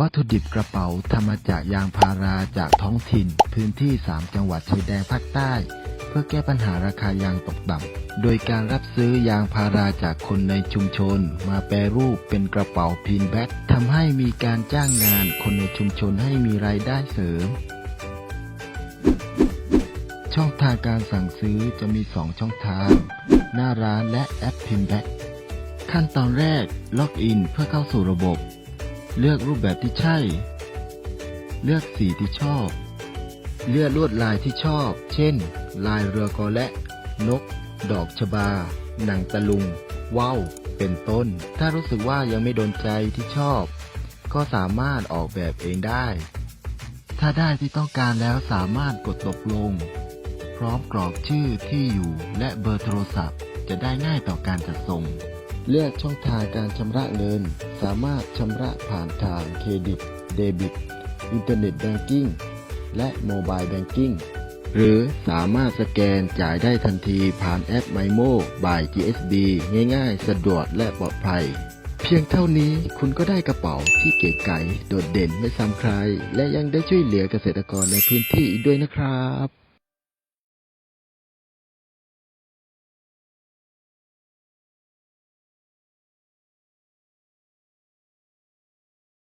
วัตถุดิบกระเป๋าทำมาจากยางพาราจากท้องถิ่น พื้นที่ 3 จังหวัดชายแดนภาคใต้ เพื่อแก้ปัญหาราคายางตกต่ำโดยการรับซื้อยางพาราจากคนในชุมชน มาแปรรูปเป็นกระเป๋าพินแบ็กทำให้มีการจ้างงานคนในชุมชนให้มีรายได้เสริม ช่องทางการสั่งซื้อจะมี 2 ช่องทาง หน้าร้านและแอปพิมแบ็กขั้นตอนแรกล็อกอินเพื่อเข้าสู่ระบบ เลือกรูปแบบที่ใช่ เลือกสีที่ชอบ เลือกลวดลายที่ชอบ เช่น ลายเรือกอและ นก ดอกชบา หนังตะลุงว่าว เป็นต้น ถ้ารู้สึกว่ายังไม่โดนใจที่ชอบ ก็สามารถออกแบบเองได้ ถ้าได้ที่ต้องการแล้วสามารถกดตกลง พร้อมกรอกชื่อที่อยู่และเบอร์โทรศัพท์ จะได้ง่ายต่อการจัดส่ง เลือกช่องทางการชำระเงิน สามารถชำระผ่านทางเครดิต เดบิต อินเทอร์เน็ตแบงกิ้ง และโมบายแบงกิ้ง หรือสามารถสแกนจ่ายได้ทันทีผ่านแอป m มโมบาย GSB ง่ายๆ สะดวกและปลอดภัย เพียงเท่านี้คุณก็ได้กระเป๋าที่เก๋ไก๋โดดเด่นไม่ซ้ำใคร และยังได้ช่วยเหลือเกษตรกรในพื้นที่อีกด้วยนะครับ